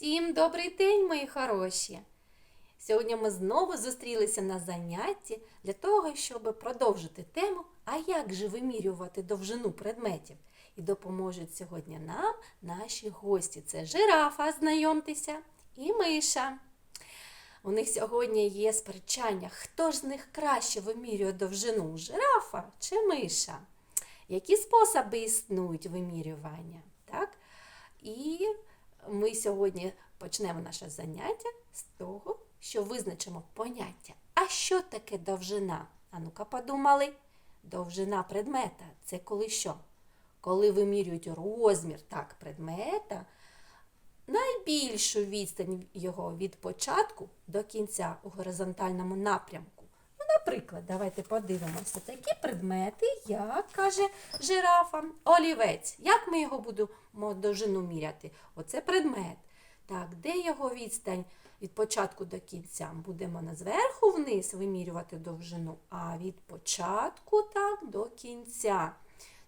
Всім добрий день, мої хороші! Сьогодні ми знову зустрілися на занятті для того, щоб продовжити тему, а як же вимірювати довжину предметів. І допоможуть сьогодні нам наші гості. Це жирафа, знайомтеся, і миша. У них сьогодні є сперечання, хто ж з них краще вимірює довжину жирафа чи миша? Які способи існують вимірювання? Так? І ми сьогодні почнемо наше заняття з того, що визначимо поняття. А що таке довжина? А ну-ка подумали. Довжина предмета це коли що? Коли вимірюють розмір так, предмета, найбільшу відстань його від початку до кінця у горизонтальному напрямку. Наприклад, давайте подивимося такі предмети, як каже жирафа, олівець. Як ми його будемо довжину міряти? Оце предмет. Так, де його відстань від початку до кінця? Будемо зверху вниз вимірювати довжину, а від початку так до кінця.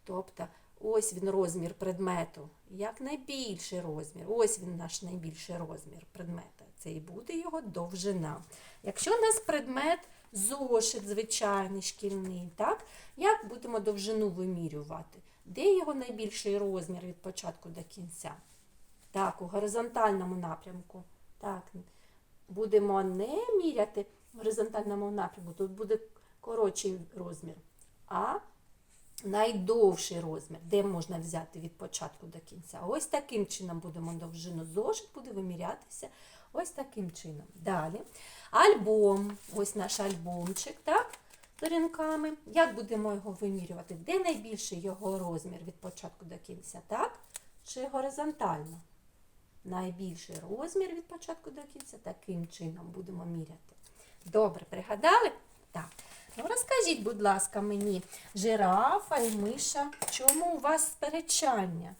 Тобто, ось він розмір предмету. Як найбільший розмір. Ось він наш найбільший розмір предмета. Це і буде його довжина. Якщо у нас предмет зошит звичайний шкільний, так? Як будемо довжину вимірювати? Де його найбільший розмір від початку до кінця? Так, у горизонтальному напрямку. Так, будемо не міряти в горизонтальному напрямку, тут буде коротший розмір, а найдовший розмір, де можна взяти від початку до кінця. Ось таким чином будемо довжину зошит, буде вимірятися ось таким чином. Далі. Альбом, ось наш альбомчик, так, сторінками. Як будемо його вимірювати? Де найбільший його розмір від початку до кінця, так? Чи горизонтально? Найбільший розмір від початку до кінця таким чином будемо міряти. Добре, пригадали? Так. Ну, розкажіть, будь ласка, мені, жирафа і миша, чому у вас сперечання?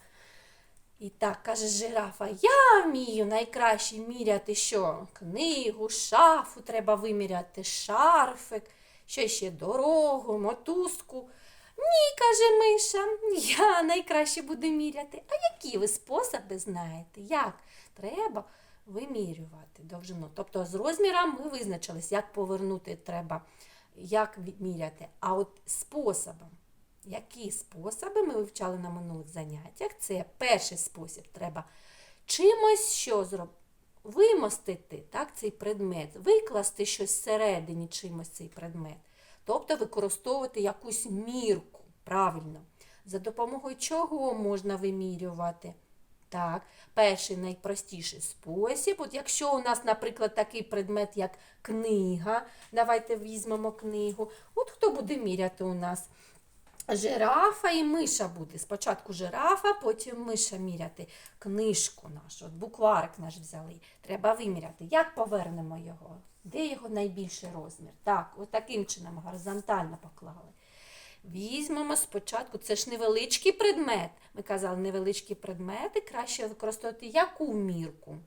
І так, каже жирафа, я вмію найкраще міряти що? Книгу, шафу треба виміряти, шарфик, що ще дорогу, мотузку. Ні, каже Миша, я найкраще буду міряти. А які ви способи знаєте? Як треба вимірювати довжину? Тобто з розміром ми визначились, як повернути треба, як міряти. А от способом, які способи ми вивчали на минулих заняттях? Це перший спосіб. Треба чимось що зробити. Вимостити так, цей предмет, викласти щось всередині чимось цей предмет. Тобто використовувати якусь мірку, правильно. За допомогою чого можна вимірювати? Так, перший найпростіший спосіб. От якщо у нас, наприклад, такий предмет, як книга, давайте візьмемо книгу. От хто буде міряти у нас? Жирафа і миша буде. Спочатку жирафа, потім миша міряти книжку нашу. От букварик наш взяли. Треба виміряти. Як повернемо його? Де його найбільший розмір? Так, от чином горизонтально поклали. Візьмемо спочатку, це ж невеличкий предмет. Ми казали, невеличкі предмети краще використовувати яку мірку?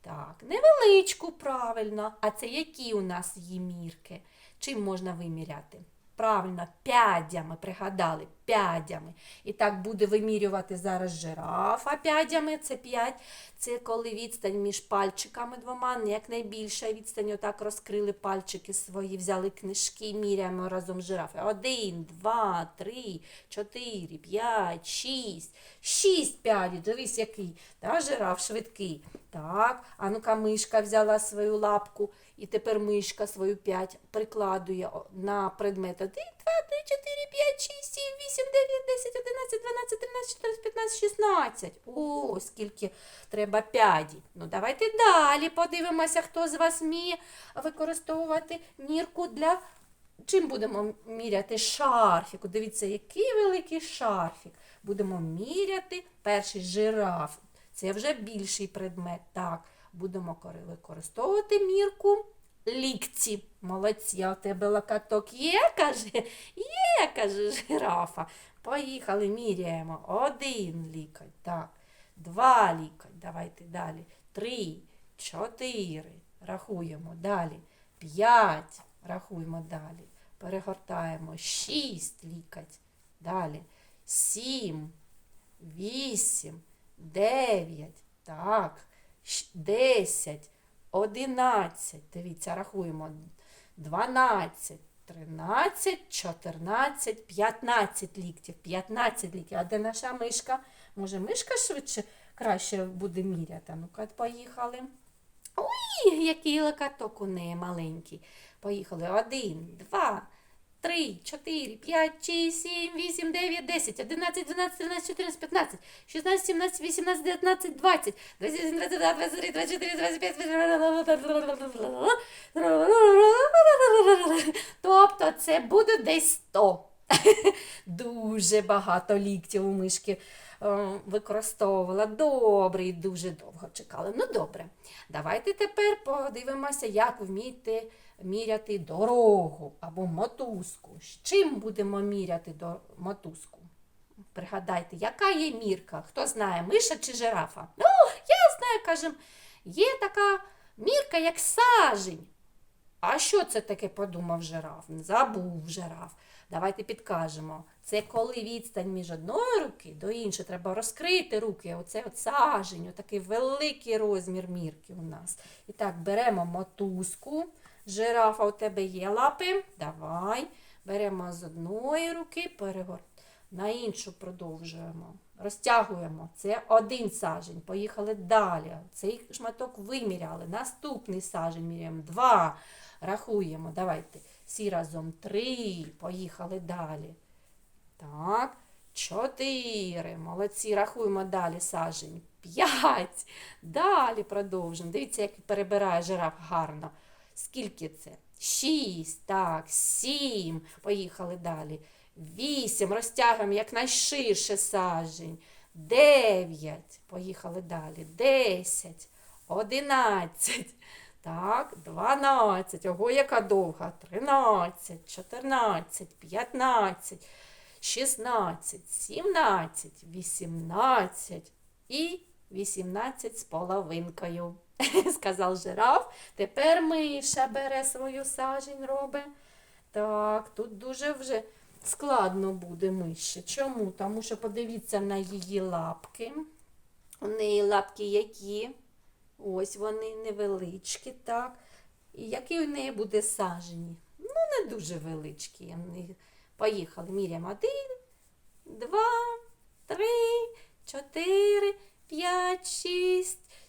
Так, невеличку, правильно. А це які у нас є мірки? Чим можна виміряти? Правильно, п'ядями, пригадали, п'ядями. І так буде вимірювати зараз жирафа п'ядями, це 5. Це коли відстань між пальчиками двома, якнайбільша відстань, отак розкрили пальчики свої, взяли книжки, міряємо разом жирафи. Один, два, три, чотири, п'ять, шість. Шість п'ядів. Дивись, який. Та, жираф швидкий. Так, а ну-ка мишка взяла свою лапку. І тепер мишка свою 5 прикладує на предмет 1, 2, 3, 4, 5, 6, 7, 8, 9, 10, 11, 12, 13, 14, 15, 16. О, скільки треба п'ядів. Ну, давайте далі подивимося, хто з вас вміє використовувати мірку для. Чим будемо міряти шарфік? Дивіться, який великий шарфік. Будемо міряти перший жираф. Це вже більший предмет. Так будемо використовувати мірку лікці. Молодці, а у тебе локоток є, каже? Є, каже жирафа. Поїхали, міряємо. Один лікоть, так. Два лікоть. Давайте далі. Три, чотири. Рахуємо далі. П'ять. Рахуємо далі. Перегортаємо. Шість лікоть. Далі. Сім, вісім, дев'ять. Так. 10, 11. Дивіться, рахуємо. 12, 13, 14, 15 ліктів. 15 ліктів. А де наша мишка? Може, мишка швидше краще буде міряти? Ну-ка, поїхали. Ой, який локоток у неї маленький. Поїхали. Один, два, три, чотири, п'ять, шість, сім, вісім, дев'ять, десять, одинадцять, дванадцять, тринадцять, чотирнадцять, п'ятнадцять, шістнадцять, сімнадцять, вісімнадцять, дев'ятнадцять, двадцять, двадцять один, двадцять два, двадцять три, двадцять чотири, двадцять п'ять. Тобто це буде десь сто. Дуже багато ліктів у мишки е, використовувала. Добре і дуже довго чекали. Ну добре. Давайте тепер подивимося, як вміти міряти дорогу або мотузку. З чим будемо міряти мотузку? Пригадайте, яка є мірка? Хто знає, миша чи жирафа? Ну, я знаю, кажем, є така мірка, як сажень. А що це таке, подумав жираф? Забув жираф. Давайте підкажемо. Це коли відстань між одної руки до іншої. Треба розкрити руки. Оце от сажень, такий великий розмір мірки у нас. І так, беремо мотузку. Жирафа, у тебе є лапи. Давай. Беремо з одної руки, перегор... на іншу продовжуємо. Розтягуємо. Це один сажень. Поїхали далі. Цей шматок виміряли. Наступний сажень міряємо. Два. Рахуємо. Давайте. Всі разом три. Поїхали далі. Так. Чотири. Молодці. Рахуємо далі сажень. П'ять. Далі продовжуємо. Дивіться, як перебирає жираф гарно. Скільки це? Шість. Так, сім. Поїхали далі. Вісім. Розтягуємо якнайширше сажень. Дев'ять. Поїхали далі. Десять. Одинадцять. Так, 12. Ого, яка довга. 13, 14, 15, 16, 17, 18 і 18 з половинкою. Сказав жираф. Тепер миша бере свою сажень, робить. Так, тут дуже вже складно буде миші. Чому? Тому що подивіться на її лапки. У неї лапки які? Ось вони невеличкі, так. І який у неї буде сажені? Ну, не дуже величкі. Поїхали. Міряємо. Один, два, три, чотири, п'ять, шість,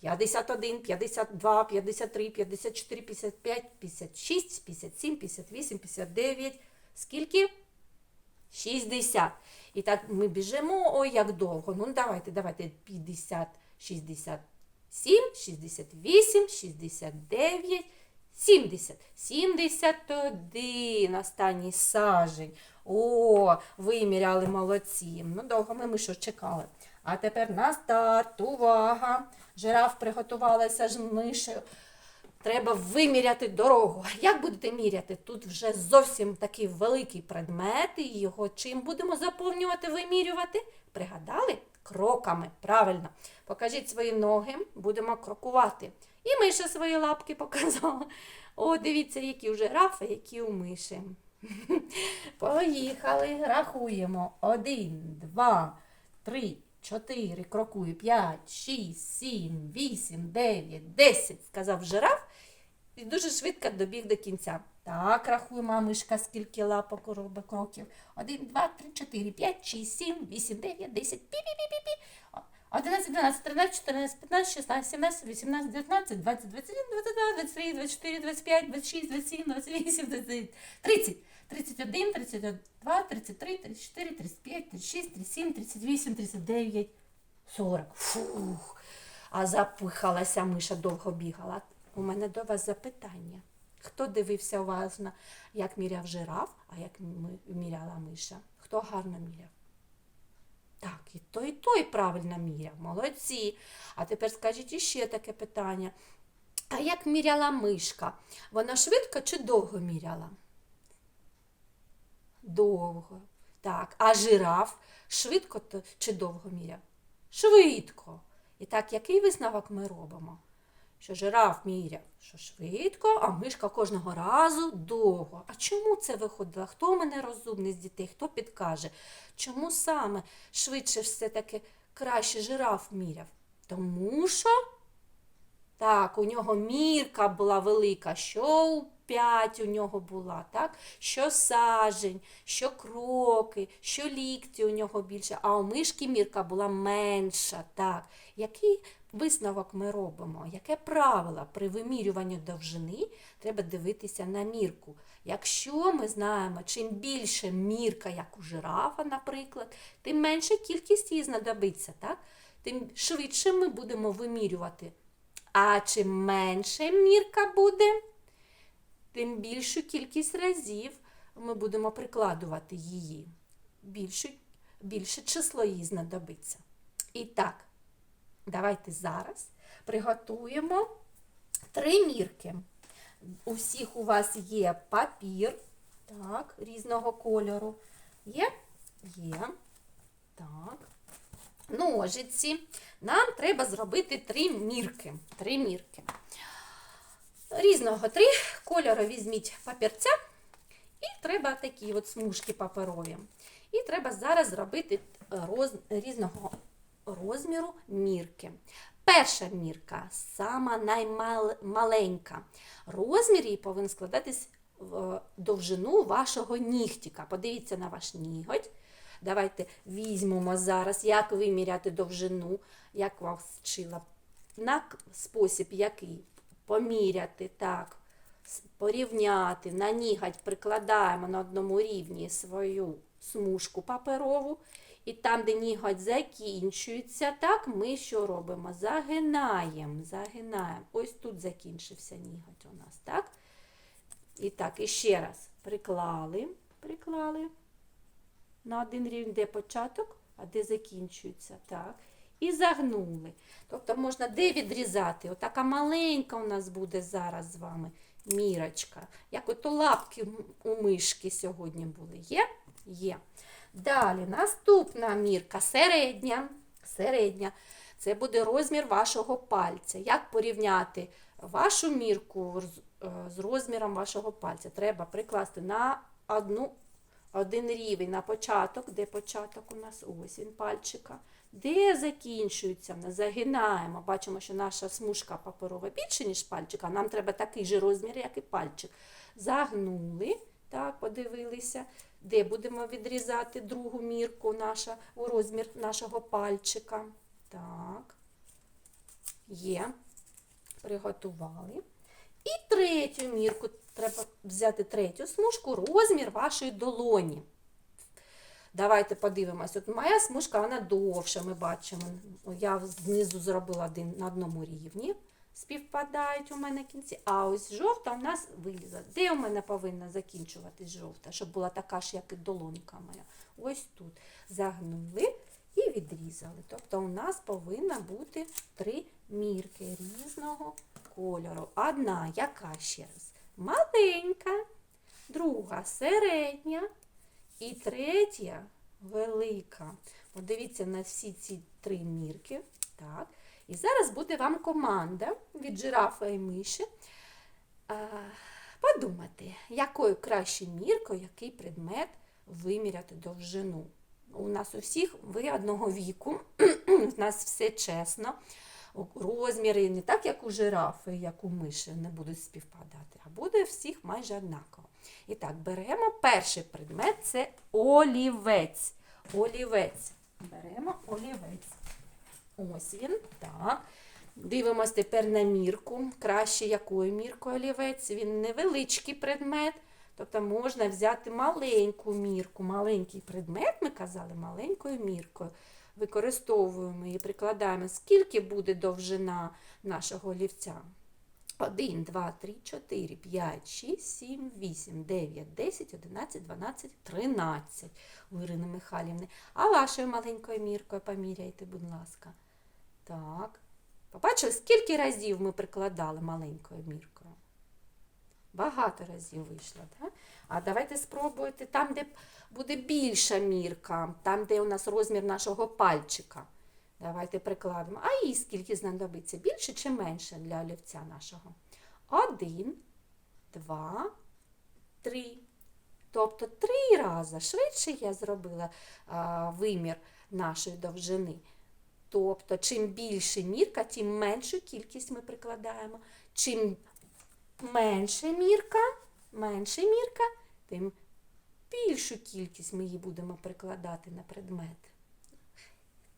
51, 52, 53, 54, 55, 56, 57, 58, 59. Скільки? 60. І так ми біжимо, ой, як довго. Ну, давайте, давайте. 50, 67, 68, 69, 70. 71. Останній сажень. О, виміряли молодці. Ну, довго ми мишу чекали. А тепер на старт. Увага! Жираф приготувалася з мишею. Треба виміряти дорогу. Як будете міряти? Тут вже зовсім такий великий предмет, і його чим будемо заповнювати, вимірювати? Пригадали? Кроками. Правильно. Покажіть свої ноги, будемо крокувати. І миша свої лапки показала. О, дивіться, які у жирафа, які у миші. Поїхали, рахуємо. Один, два, три, чотири, крокую, п'ять, шість, сім, вісім, дев'ять, десять, сказав жираф і дуже швидко добіг до кінця. Так, рахуємо, а мишка, скільки лапок робить кроків. Один, два, три, чотири, п'ять, шість, сім, вісім, дев'ять, десять, пі-пі-пі-пі-пі. 11, 12, 13, 14, 15, 16, 17, 18, 19, 20, 21, 22, 23, 24, 25, 26, 27, 28, 29, 30, 31, 32, 33, 34, 35, 36, 37, 38, 39, 40. Фух. А запихалася миша, довго бігала. У мене до вас запитання. Хто дивився уважно, як міряв жираф, а як міряла миша? Хто гарно міряв? Так, і той, і той правильно міряв. Молодці. А тепер скажіть іще таке питання. А як міряла мишка? Вона швидко чи довго міряла? Довго. Так, а жираф швидко чи довго міряв? Швидко. І так, який висновок ми робимо? Що жираф міряв, що швидко, а мишка кожного разу довго. А чому це виходило? Хто мене розумний з дітей? Хто підкаже? Чому саме швидше все-таки краще жираф міряв? Тому що так, у нього мірка була велика, що п'ять у нього була, так? що сажень, що кроки, що лікті у нього більше, а у мишки мірка була менша. Так. Який висновок ми робимо? Яке правило при вимірюванні довжини треба дивитися на мірку? Якщо ми знаємо, чим більше мірка, як у жирафа, наприклад, тим менша кількість її знадобиться, так? тим швидше ми будемо вимірювати. А чим менше мірка буде, тим більшу кількість разів ми будемо прикладувати її. Більше, більше число їй знадобиться. І так, давайте зараз приготуємо три мірки. У всіх у вас є папір так, різного кольору. Є? Є. Так. Ножиці. Нам треба зробити три мірки. Три мірки. Різного три кольору візьміть папірця. І треба такі от смужки паперові. І треба зараз зробити роз, різного розміру мірки. Перша мірка, сама наймаленька. Розмір її повинен складатись в довжину вашого нігтіка. Подивіться на ваш ніготь. Давайте візьмемо зараз, як виміряти довжину, як вас вчила. На спосіб який? Поміряти, так, порівняти, на ніготь прикладаємо на одному рівні свою смужку паперову. І там, де ніготь закінчується, так, ми що робимо? Загинаємо, загинаємо. Ось тут закінчився ніготь у нас, так? І так, і ще раз приклали, приклали на один рівень, де початок, а де закінчується. Так. І загнули. Тобто можна де відрізати. Отака маленька у нас буде зараз з вами мірочка. Як ото лапки у мишки сьогодні були. Є? Є. Далі наступна мірка середня. Середня. Це буде розмір вашого пальця. Як порівняти вашу мірку з- е, розміром вашого пальця? Треба прикласти на одну один рівень на початок, де початок у нас ось він пальчика, де закінчується, ми загинаємо. Бачимо, що наша смужка паперова більше, ніж пальчик, а нам треба такий же розмір, як і пальчик. Загнули, так, подивилися, де будемо відрізати другу мірку наша, у розмір нашого пальчика. Так, є, приготували. І третю мірку треба взяти третю смужку, розмір вашої долоні. Давайте подивимось. От моя смужка, вона довша, ми бачимо. Я знизу зробила один на одному рівні. Співпадають у мене кінці. А ось жовта у нас вилізла. Де у мене повинна закінчуватись жовта, щоб була така ж, як і долонька моя. Ось тут. Загнули і відрізали. Тобто у нас повинна бути три мірки різного кольору. Одна, яка ще раз? Маленька, друга середня і третя велика. Подивіться на всі ці три мірки. Так. І зараз буде вам команда від жирафа і миші. Подумати, якою краще міркою, який предмет виміряти довжину. У нас у всіх ви одного віку, у нас все чесно. Розміри не так, як у жирафи, як у миші, не будуть співпадати, а буде всіх майже однаково. І так, беремо перший предмет це олівець. Олівець. Беремо олівець. Ось він. Так. Дивимось тепер на мірку. Краще якою міркою олівець. Він невеличкий предмет. Тобто можна взяти маленьку мірку. Маленький предмет, ми казали, маленькою міркою. Використовуємо і прикладаємо, скільки буде довжина нашого олівця. 1, 2, 3, 4, 5, 6, 7, 8, 9, 10, 11, 12, 13 у Ірини Михайлівни. А вашою маленькою міркою поміряйте, будь ласка. Так. Побачили, скільки разів ми прикладали маленькою міркою? Багато разів вийшло. Так? А давайте спробуйте там, де буде більша мірка, там, де у нас розмір нашого пальчика. Давайте прикладемо. А їй скільки знадобиться? Більше чи менше для олівця нашого? Один, два, три. Тобто три рази швидше я зробила а, вимір нашої довжини. Тобто, чим більше мірка, тим меншу кількість ми прикладаємо. Чим менше мірка, менше мірка, тим більшу кількість ми її будемо прикладати на предмет.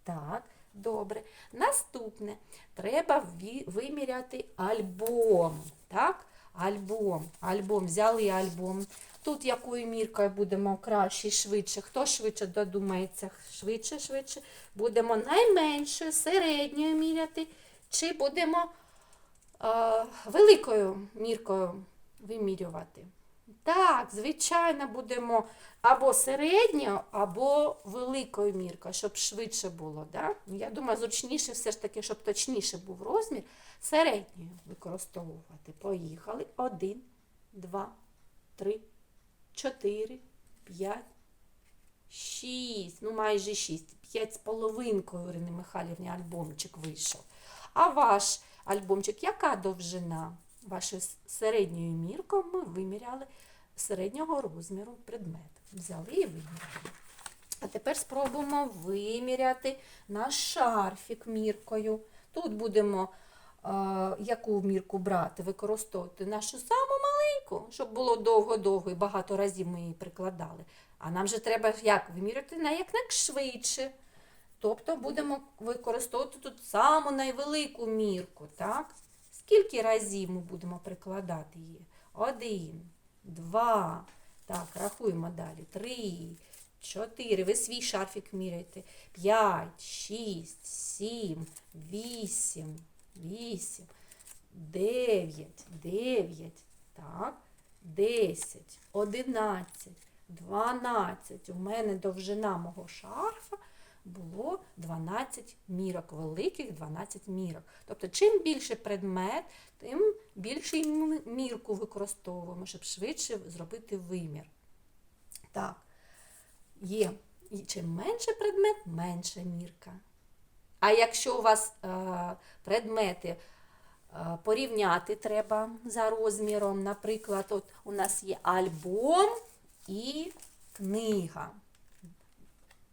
Так, добре. Наступне. Треба виміряти альбом. Так? Альбом. Альбом. Взяли альбом. Тут якою міркою будемо краще, швидше. Хто швидше додумається? Швидше, швидше. Будемо найменшою, середньою міряти, чи будемо е, великою міркою вимірювати. Так, звичайно, будемо або середньою, або великою міркою, щоб швидше було. Да? Я думаю, зручніше все ж таки, щоб точніше був розмір, середньою використовувати. Поїхали. Один, два, три, чотири, п'ять, шість. Ну, майже шість. П'ять з половинкою, Ірини Михайлівні, альбомчик вийшов. А ваш альбомчик, яка довжина? Вашою середньою міркою ми виміряли середнього розміру предмет. Взяли і виміряли. А тепер спробуємо виміряти наш шарфік міркою. Тут будемо е, яку мірку брати, використовувати нашу саму маленьку, щоб було довго-довго і багато разів ми її прикладали. А нам же треба як виміряти на якнайшвидше. Тобто будемо використовувати тут саму найвелику мірку, так? Скільки разів ми будемо прикладати її? Один, два. Так, рахуємо далі. Три, чотири. Ви свій шарфік міряєте. П'ять, шість, сім, вісім, вісім, дев'ять, дев'ять. Так, десять, одинадцять, дванадцять. У мене довжина мого шарфа було 12 мірок, великих 12 мірок. Тобто, чим більше предмет, тим більше мірку використовуємо, щоб швидше зробити вимір. Так, є. І чим менше предмет, менша мірка. А якщо у вас е, предмети е, порівняти треба за розміром, наприклад, от у нас є альбом і книга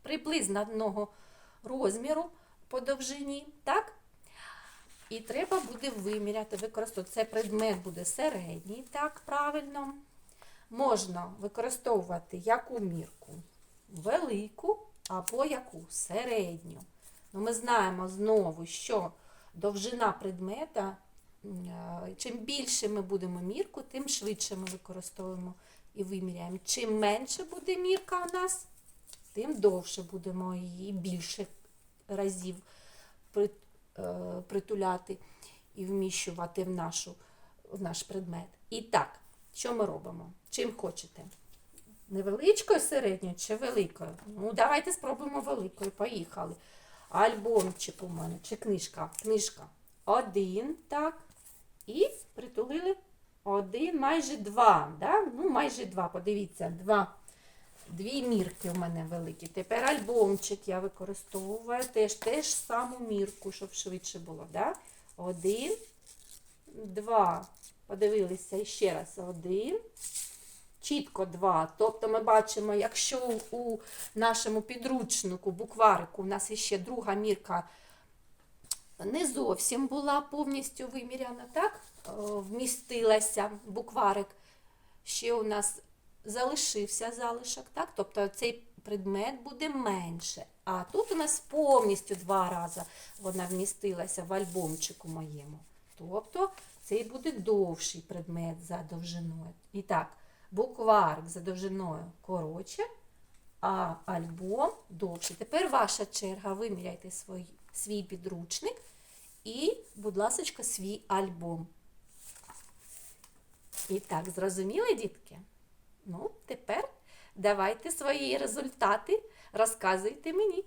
приблизно одного розміру по довжині, так? І треба буде виміряти, використовувати. Це предмет буде середній, так, правильно. Можна використовувати яку мірку? Велику або яку? Середню. Ну, ми знаємо знову, що довжина предмета, е, чим більше ми будемо мірку, тим швидше ми використовуємо і виміряємо. Чим менше буде мірка у нас, тим довше будемо її більше разів е, притуляти і вміщувати в, нашу, в наш предмет. І так, що ми робимо? Чим хочете? Невеличкою, середньою чи великою? Ну, давайте спробуємо великою. Поїхали. Альбомчик у мене, чи книжка? Книжка. Один, так. І притулили один, майже два. Да? Ну, майже два. Подивіться, два. Дві мірки у мене великі. Тепер альбомчик я використовую теж теж саму мірку, щоб швидше було. Да? Один, два. Подивилися ще раз. Один. Чітко два. Тобто ми бачимо, якщо у нашому підручнику, букварику, у нас ще друга мірка не зовсім була повністю виміряна, так? Е, Вмістилася букварик. Ще у нас залишився залишок, так? Тобто цей предмет буде менше. А тут у нас повністю два рази вона вмістилася в альбомчику моєму. Тобто цей буде довший предмет за довжиною. І так, букварик за довжиною коротше, а альбом довший. Тепер ваша черга. Виміряйте свій, свій підручник і, будь ласка, свій альбом. І так, зрозуміли, дітки? Ну, тепер давайте свої результати розказуйте мені.